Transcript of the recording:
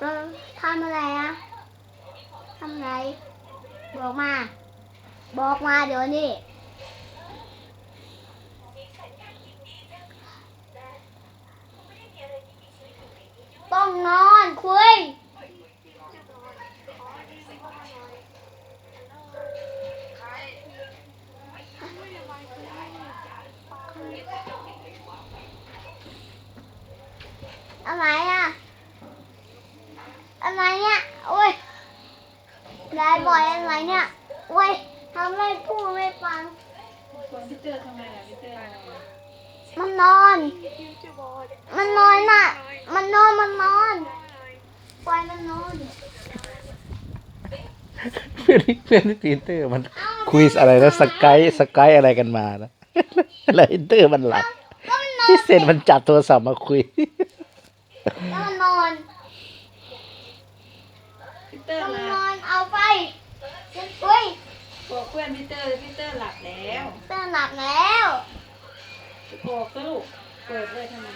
ทำอะไรอะทำอะไร บอกมา บอกมาเดี๋ยวนี้ต้องนอนคุยอะไรอะ อะไรเนี่ยโอ้ยได้บ่อยอะไรเนี่ยโอ้ยทำไม่พูดไม่ฟังคนพี่เตอร์ทำไมล่ะพี่เตอร์อะไรอะมันนอน มันนอนน่ะ มันนอนมันนอนปล่อยมันนอนเพื่อนเพื่อนที่ปีเตอร์มันคุยอะไรนะสกายสกายอะไรกันมานะแล้วอินเตอร์มันหลับก็มันนอนพี่เซนมันจับโทรศัพท์มาคุยก็มันนอน พี่เตอร์ก็มันหนลัอบนเอาไปเฮ้ยบอกเพื่อนพี่เตอร์พี่เตอร์หลับแล้วเตือนหลับแล้วบอกสรุปเปิดเลยทำไม